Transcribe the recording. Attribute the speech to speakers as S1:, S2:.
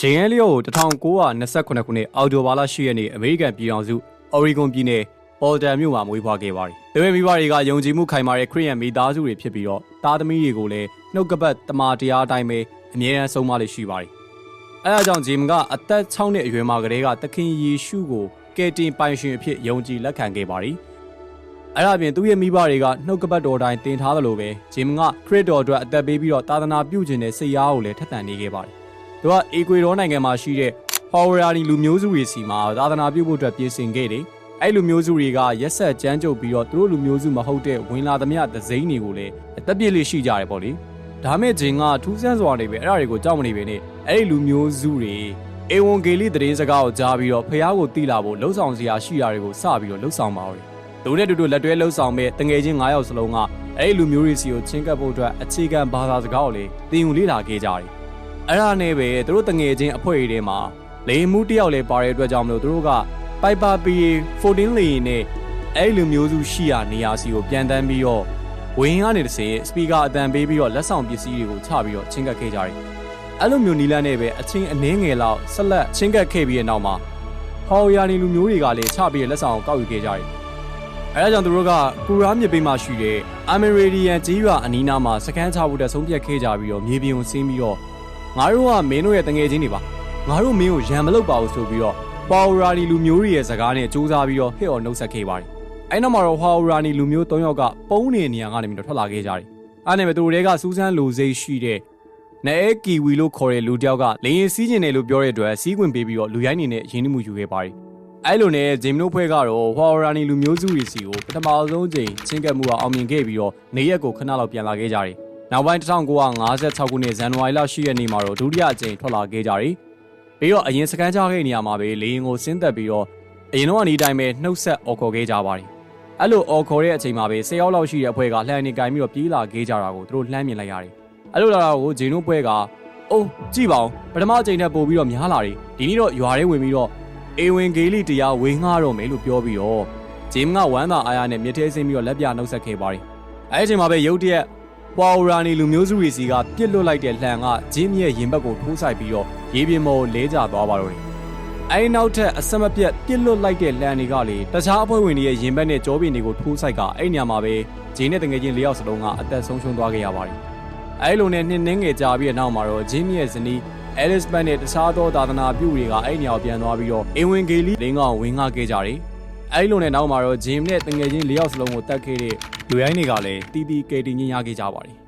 S1: ဂျင်အဲလီယိုကို1929ခုနှစ်အောက်တိုဘာလ10ရက်နေ့အမေရိကန်ပြည်ထောင်စုအော်ရီဂွန်ပြည်နယ်ပေါ်တန်မြို့မှာမွေးဖွားခဲ့ပါတယ်။သူရဲ့မိဘတွေကယုံကြည်မှုခိုင်မာတဲ့ခရစ်ယာန်မိသားစုတွေဖြစ်ပြီးတော့သားသမီးတွေကိုလည်းနှုတ်ကပတ်တမန်တရားအတိုင်းပဲအမြဲတမ်းဆုံးမလေးရှိပါတယ်။အဲဒါကြောင့်ဂျေမန်ကအသက်6နှစ်အရွယ်မှာကလေးကသခင်ယေရှုကိုကယ်တင်ပိုင်ရှင်အဖြစ်ယုံကြည်လက်ခံခဲ့ပါတယ်။အဲ့ဒါပြင်သူ့ရဲ့မိဘတွေကနှုတ်ကပတ်တော်တိုင်းတင်ထားသလိုပဲဂျေမန်ကခရစ်တော်အတွက်အသက်ပေးပြီးတော့သာသနာပြုခြင်းနဲ့စိတ်အားကိုလည်းထက်သန်နေခဲ့ပါတယ်။ သူကအေကွေဒေါနိုင်ငံမှာရှိတဲ့ဟော်ဝရာနီလူမျိုးစုတွေစီမှာသာသနာပြုဖို့အတွက်ပြင်ဆင်ခဲ့တယ်။အဲ့လူမျိုးစုတွေကရက်ဆက်ကြမ်းကြုတ်ပြီးတော့သူတို့လူမျိုးစုမဟုတ်တဲ့ဝင်လာသမျှသစိမ့်တွေကိုလည်းအသက်ပြည့်လေးရှိကြတယ်ပေါ့လေ။ဒါမဲ့ဂျင်ကထူးဆန်းစွာနေပဲအဲ့ဒါတွေကိုကြောက်မနေပဲနဲ့အဲ့ဒီလူမျိုးစုတွေအေဝံဂေလိသတင်းစကားကိုကြားပြီးတော့ဖះကိုတိလာဖို့လှုပ်ဆောင်စရာရှိတာတွေကိုစပြီးတော့လှုပ်ဆောင်ပါဦး။သူနဲ့တူတူလက်တွဲလှုပ်ဆောင်မဲ့တငယ်ချင်း9ယောက်စလုံးကအဲ့ဒီလူမျိုးတွေစီကိုချင်းကပ်ဖို့အတွက်အခြေခံဘာသာစကားကိုလည်းသင်ယူလေ့လာခဲ့ကြတယ်။ အဲ့ဒါနဲ့ပဲသူတို့တငယ်ချင်းအဖွဲ့တွေထဲမှာလေမှုတယောက်လည်းပါတဲ့အတွက်ကြောင့်မလို့သူတို့ကပိုက်ပါပီ14လေနဲ့အဲ့ဒီလူမျိုးစုရှိရာနေရာစီကိုပြန်တန်းပြီးတော့ဝင်းကနေတစ်စေစပီကာအတန်ပေးပြီးတော့လက်ဆောင်ပစ္စည်းတွေကိုချပြီးတော့ချင်းကပ်ခဲ့ကြတယ်။အဲ့လိုမျိုးနီလန်းနဲ့ပဲအချင်းအနှင်းငယ်လောက်ဆက်လက်ချင်းကပ်ခဲ့ပြီးတဲ့နောက်မှာဟော်ယာနီလူမျိုးတွေကလည်းချပြီးလက်ဆောင်ကောက်ယူခဲ့ကြတယ်။အဲဒါကြောင့်သူတို့ကကူရာမြစ်ပေးမှရှိတဲ့အမရီဒီယန်ကြီးရွာအနီးနားမှာစကန်ချဖို့တဲ့ဆုံးဖြတ်ခဲ့ကြပြီးတော့မြေပြင်ကိုဆင်းပြီးတော့ ငါတို့ကမင်းတို့ရဲ့တငယ်ချင်းတွေပါငါတို့မင်းကိုရံမလုပ်ပါဘူးဆိုပြီးတော့ပေါရာနီလူမျိုးတွေရဲ့စကားနဲ့စူးစမ်းပြီးတော့ဟစ်အော်နှုတ်ဆက်ခဲ့ပါတယ်အဲနောက်မှာတော့ဟောရာနီလူမျိုး၃ယောက်ကပုံးနေနေရာကနေပြီးတော့ထွက်လာခဲ့ကြတယ်အဲ့နဲ့ပဲသူတို့တွေကစူးစမ်းလိုစိတ်ရှိတဲ့နဲကီဝီလို့ခေါ်တဲ့လူတယောက်ကလေရင်စီးကျင်တယ်လို့ပြောတဲ့အတွက်စီးခွင့်ပေးပြီးတော့လူရိုင်းနေနဲ့ရင်းနှီးမှုယူခဲ့ပါတယ်အဲ့လိုနဲ့ဂျေမနိုဖွဲ့ကတော့ဟော်ရာနီလူမျိုးစုတွေစီကိုပထမဆုံးချိန်ချင်းကပ်မှုကအောင်မြင်ခဲ့ပြီးတော့နေရက်ကိုခဏလောက်ပြန်လာခဲ့ကြတယ် နောက်ပိုင်း1956ခုနှစ်ဇန်နဝါရီလ10ရက်နေ့မှာတော့ဒုတိယအကြိမ်ထွက်လာခဲ့ကြတယ်ပြီးတော့အရင်စကန်ချခဲ့နေရမှာပဲလေရင်ကိုဆင်းသက်ပြီးတော့အရင်တော့အနီးတိုင်းပဲနှုတ်ဆက်အော်ခေါ်ခဲ့ကြပါတယ်အဲ့လိုအော်ခေါ်တဲ့အချိန်မှာပဲ10ယောက်လောက်ရှိတဲ့အဖွဲ့ကလှန်နေကင်ပြီးတော့ပြေးလာခဲ့ကြတာကိုသူတို့လှမ်းမြင်လိုက်ရတယ်အဲ့လိုလာတာကိုဂျင်းတို့ပွဲကအိုးကြည့်ပါဦးပထမအချိန်နဲ့ပို့ပြီးတော့များလာတယ်ဒီနေ့တော့ရွာထဲဝင်ပြီးတော့အေဝင်ဂေလိတရားဝေငှားတော့မယ်လို့ပြောပြီးတော့ဂျင်းကဝမ်းသာအားရနဲ့မြစ်ထဲဆင်းပြီးတော့လက်ပြနှုတ်ဆက်ခဲ့ပါတယ်အဲ့ဒီအချိန်မှာပဲရုတ်တရက် ပွာရာနီလူမျိုးစုတွေစီကပြစ်လွတ်လိုက်တဲ့လှန်ကဂျင်းရဲ့ရင်ဘက်ကိုထိုးဆိုင်ပြီးတော့ရေပြင်မော်လဲကျသွားပါတော့တယ်။အဲဒီနောက်ထပ်အဆက်မပြတ်ပြစ်လွတ်လိုက်တဲ့လှန်တွေကလေတခြားအဖွဲ့ဝင်တွေရဲ့ရင်ဘက်နဲ့ကြောပင်တွေကိုထိုးဆိုင်ကအဲ့ညမှာပဲဂျင်းနဲ့တငယ်ချင်း၄ယောက်စလုံးကအသက်ဆုံးရှုံးသွားခဲ့ရပါတယ်။အဲဒီလိုနဲ့နှစ်နှင်းငယ်ကြာပြီးတဲ့နောက်မှာတော့ဂျင်းရဲ့ဇနီးအဲလစ်ဘတ်နဲ့တခြားသောသာသနာပြုတွေကအဲ့ညောင်ပြန်သွားပြီးတော့အင်ဝင်ဂေလီလင်းကောင်ဝင်ငှခဲ့ကြတယ်။အဲဒီလိုနဲ့နောက်မှာတော့ဂျင်းနဲ့တငယ်ချင်း၄ယောက်စလုံးကိုတတ်ခဲ့တဲ့ လူရိုင်းတွေကလည်းတီးတီးကယ်တင်ညင်ရခဲ့ကြပါတယ်